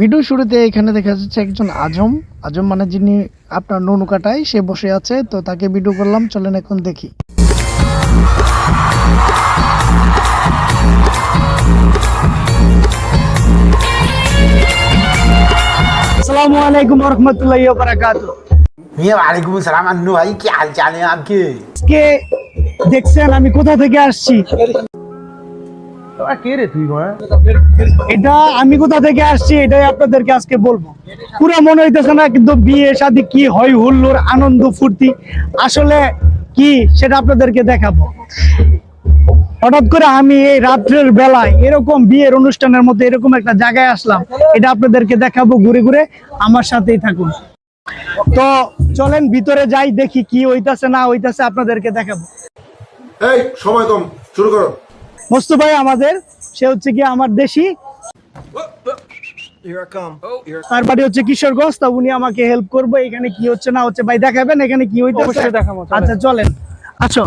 Video শুরুতে এখানে দেখা যাচ্ছে একজন আজম। আজম মানে যিনি আপনার নুন কাটায় সে বসে আছে তো তাকে ভিডিও করলাম চলেন এখন দেখি। ভাই কি দেখছেন আমি কোথা থেকে আসছি? কে রে তুই এটা আমি কোথা থেকে আসছি এটাই আপনাদেরকে আজকে বলব। পুরো মনে হইতেছে না কিন্তু বিয়ে শাদী কি হয় হুল্লোর আনন্দ ফুর্তি আসলে কি সেটা আপনাদেরকে দেখাবো। হঠাৎ করে আমি এই রাত্রের বেলায় এরকম বিয়ের অনুষ্ঠানের মধ্যে এরকম একটা জায়গায় আসলাম এটা আপনাদেরকে দেখাবো ঘুরে ঘুরে আমার সাথেই থাকুন। তো চলেন ভিতরে যাই দেখি কি হইতাছে না হইতাছে আপনাদেরকে দেখাবো। এই সময় কম শুরু করো। মস্তু ভাই আমাদের সে হচ্ছে কি আমার দেশি। তার বাড়ি হচ্ছে কিশোরগঞ্জ তা উনি আমাকে হেল্প করবে এখানে কি হচ্ছে না হচ্ছে। ভাই দেখাবেন এখানে কি হইতেছে? আচ্ছা চলেন। আচ্ছা।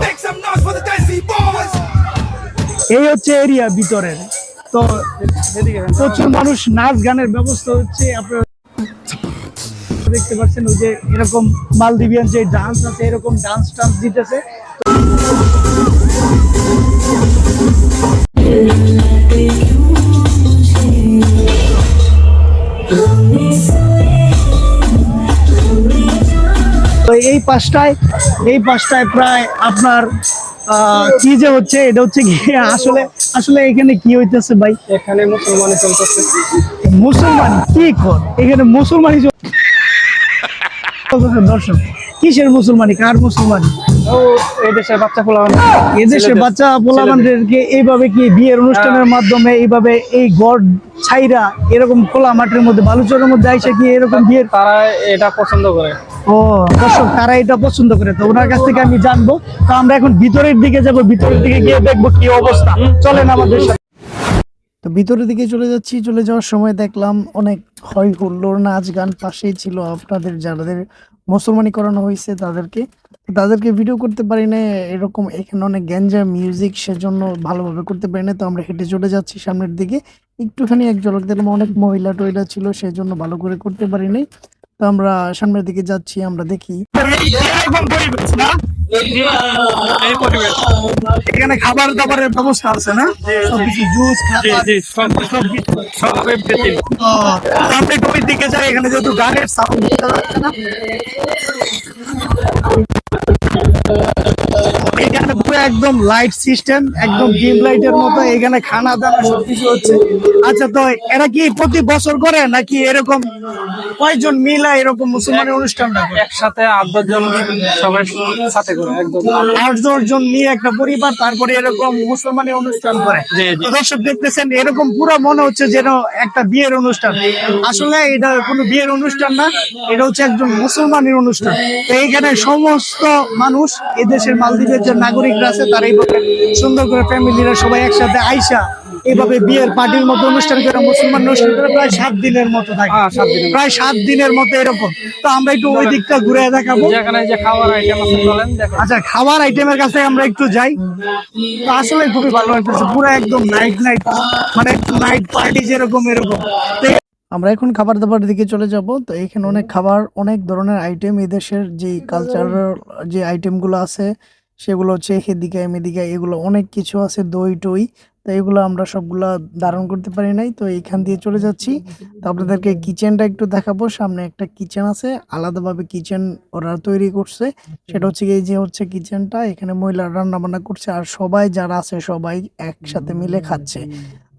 এই হচ্ছে এরিয়া ভিতরের। তো প্রচুর মানুষ নাচ গানের ব্যবস্থা হচ্ছে আপনারা দেখতে পাচ্ছেন ওই যে এরকম মালদ্বীপিয়ান যে ডান্স আছে এরকম ডান্স টান্স দিতেছে। তো এই পাঁচটায় এই পাঁচটায় প্রায় আপনার কি যে হচ্ছে এটা হচ্ছে কি আসলে আসলে এখানে কি হইতেছে ভাই? এখানে মুসলমানে চলতেছে। মুসলমান? কি কর? এখানে মুসলমানই দর্শক কিসের মুসলমানি? কার মুসলমানি? বাচ্চা পোলা এদেশে বাচ্চা পোলাবানদেরকে এইভাবে কি বিয়ের অনুষ্ঠানের মাধ্যমে এইভাবে এই গড় ছাইরা এরকম খোলা মাঠের মধ্যে বালুচরের মধ্যে আইসা কি এরকম বিয়ের তারা এটা পছন্দ করে। ও, দর্শক, তারা এটা পছন্দ করে। তো ওনার কাছ থেকে আমি জানব। তো আমরা এখন ভিতরের দিকে যাব, ভিতরের দিকে গিয়ে দেখব কি অবস্থা। চলেন আমাদের সাথে। তো ভিতরের দিকে চলে যাচ্ছি। চলে যাওয়ার সময় দেখলাম অনেক হয় হুল্লোড় নাচ গান পাশেই ছিল আপনাদের, যাদের মুসলমানি করানো হয়েছে তাদেরকে। তাদেরকে ভিডিও করতে পারি না এরকম এখানে অনেক গ্যাঞ্জা মিউজিক সেজন্য ভালোভাবে করতে পারি না তো আমরা হেঁটে চলে যাচ্ছি সামনের দিকে। একটুখানি এক ঝলক দেখলাম অনেক মহিলা টহিলা ছিল, সেজন্য ভালো করে করতে পারি নাই। তো আমরা সামনের দিকে যাচ্ছি আমরা দেখি। এখানে খাবার দাবারের ব্যবস্থা আছে না? সবকিছু জুস আমরা একটু ওই দিকে যাই এখানে যেহেতু গানের সাউন্ড একদম লাইট সিস্টেম একদম ডিম লাইটের মতো এখানে খানা দানা সবকিছু হচ্ছে। আচ্ছা তো এরা কি প্রতি বছর করে নাকি এরকম কয়জন মিলা এরকম মুসলমানের অনুষ্ঠানটা একসাথে আট দশ জন সবাই সাথে করে একদম। আট দশ জন নিয়ে একটা পরিবার তারপরে এরকম মুসলমানের অনুষ্ঠান করে। দর্শক দেখতেছেন এরকম পুরো মনে হচ্ছে যেন একটা বিয়ের অনুষ্ঠান। আসলে এটা কোনো বিয়ের অনুষ্ঠান না এটা হচ্ছে একজন মুসলমানের অনুষ্ঠান। তো এইখানে সমস্ত মানুষ এদেশের মালদ্বীপের যে নাগরিকরা আছে তারা এইভাবে সুন্দর করে ফ্যামিলিরা সবাই একসাথে আইসা এইভাবে বিয়ের পার্টির মতো অনুষ্ঠান করে মুসলমান অনুষ্ঠান করে প্রায় সাত দিনের মতো থাকে। হ্যাঁ, সাত দিনের মতো। প্রায় সাত দিনের মতো এরকম। তো আমরা একটু ওই দিকটা ঘুরে দেখাবো। যেখানে খাবার আইটেম আছে আচ্ছা খাবার আইটেমের কাছে আমরা একটু যাই। আসলে খুবই ভালো লাগতেছে পুরো একদম নাইট নাইট মানে নাইট পার্টি যেরকম এরকম। আমরা এখন খাবার দাবার দিকে চলে যাব। তো এখানে অনেক খাবার অনেক ধরনের আইটেম এদেশের যে কালচারাল যে আইটেমগুলো আছে সেগুলো হচ্ছে হেদিকায় মেদিকায় এগুলো অনেক কিছু আছে, দই, টই। তো এগুলো আমরা সবগুলা ধারণ করতে পারি নাই, তো এইখান দিয়ে চলে যাচ্ছি। তো আপনাদেরকে কিচেনটা একটু দেখাবো, সামনে একটা কিচেন আছে, আলাদাভাবে কিচেন ওরা তৈরি করছে। সেটা হচ্ছে এই যে হচ্ছে কিচেনটা, এখানে মহিলা রান্না বান্না করছে, আর সবাই যারা আছে সবাই একসাথে মিলে খাচ্ছে।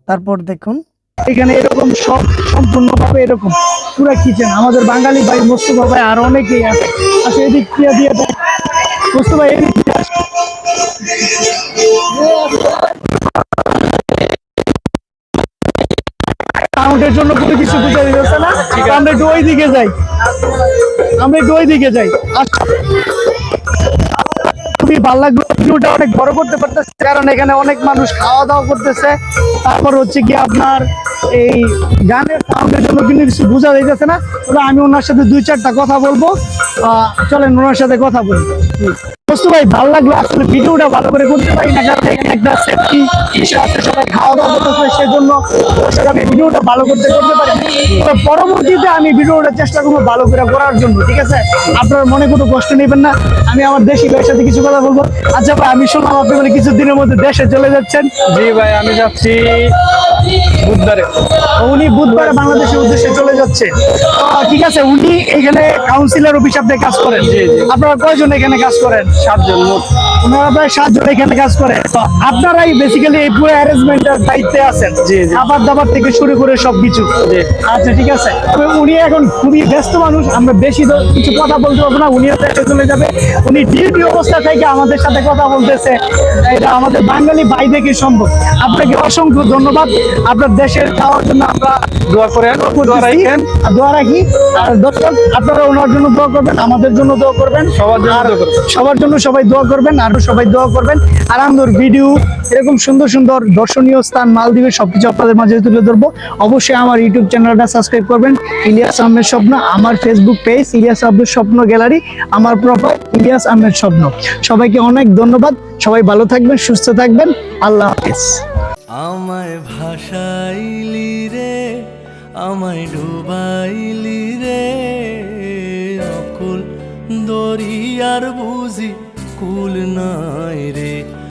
তারপর দেখুন। এখানে এরকম সব, সম্পূর্ণভাবে এরকম পুরো কিচেন। আমাদের বাঙালি ভাই, মোস্তফা ভাই, আর অনেকেই আছে। আচ্ছা এদিক দিয়ে দিয়ে মোস্তফা, এদিক সাউন্ডের জন্য কোনো কিছু বুঝে না। আমরা একটু ওই দিকে যাই। আমরা একটু ওই দিকে যাই। খুবই ভালো লাগল। ভিডিওটা অনেক বড় করতে পারতেছে কারণ এখানে অনেক মানুষ খাওয়া দাওয়া করতেছে। তারপর হচ্ছে কি আপনার এই গানের সাউন্ডের জন্য কিন্তু কিছু বোঝা যাইতেছে না। তবে আমি ওনার সাথে দুই চারটা কথা বলব। আহ, চলেন ওনার সাথে কথা বলি। দোস্ত ভাই, ভালো লাগল আসলে ভিডিওটা, ভালো করে করতে পারি না, কারণ এখানে একটা সেফটি আছে, সবাই খাওয়া দাওয়া করতেছে সেজন্য আমি ভিডিওটা ভালো করতে করতে পারি। তো পরবর্তীতে আমি ভিডিওটা চেষ্টা করব ভালো করে করার জন্য, ঠিক আছে? আপনার মনে কোনো কষ্ট নেবেন না, আমি আমার দেশি ভাইয়ের সাথে কিছু কথা বলব। আচ্ছা ভাই, আমি শুনলাম আপনি বলে কিছু দিনের মধ্যে দেশে চলে যাচ্ছেন। জি ভাই, আমি যাচ্ছি। বুধবারে। উনি বুধবারে বাংলাদেশের উদ্দেশ্যে চলে যাচ্ছে। ঠিক আছে উনি এখানে কাউন্সিলর অফিস আপনি কাজ করেন। আপনারা কয়জন এখানে কাজ করেন? সাতজন মোট। ওনারা প্রায় সাতজন এখানে কাজ করে। তো আপনারাই বেসিক্যালি এই পুরো অ্যারেঞ্জমেন্টের দায়িত্বে আছেন। খাবার দাবার থেকে শুরু করে সবকিছু। আচ্ছা ঠিক আছে। উনি এখন খুবই ব্যস্ত মানুষ আমরা বেশি কিছু কথা বলতে পারব না উনিও চলে যাবে। উনি ডিউটি অবস্থা থেকে আমাদের সাথে কথা বলতেছে। এটা আমাদের বাঙালি ভাই থেকে সম্ভব। আপনাকে অসংখ্য ধন্যবাদ। আপনার দেশের যাওয়ার জন্য আমরা দোয়া করেন দোয়া রাখি। দর্শক আপনারা ওনার জন্য দোয়া করবেন আমাদের জন্য দোয়া করবেন। সবার জন্য করবেন। সবার জন্য সবাই দোয়া করবেন আরও সবাই দোয়া করবেন। আর আমাদের ভিডিও এরকম সুন্দর সুন্দর দর্শনীয় স্থান মালদ্বীপের সবকিছু আপনাদের মাঝে তুলে ধরবো। অবশ্যই আমার ইউটিউব চ্যানেলটা সাবস্ক্রাইব করবেন। ইলিয়াস আহমেদ স্বপ্ন আমার ফেসবুক পেজ ইলিয়াস আহমেদ স্বপ্ন গ্যালারি আমার প্রোফাইল ইলিয়াস আহমেদ স্বপ্ন। সবাইকে অনেক ধন্যবাদ। সবাই ভালো থাকবেন সুস্থ থাকবেন। আল্লাহ হাফিজ। আমায় ভাসাইলি রে আমায় ডুবাইলি রে। অকুল দরিয়ার বুঝি কুল নাই রে।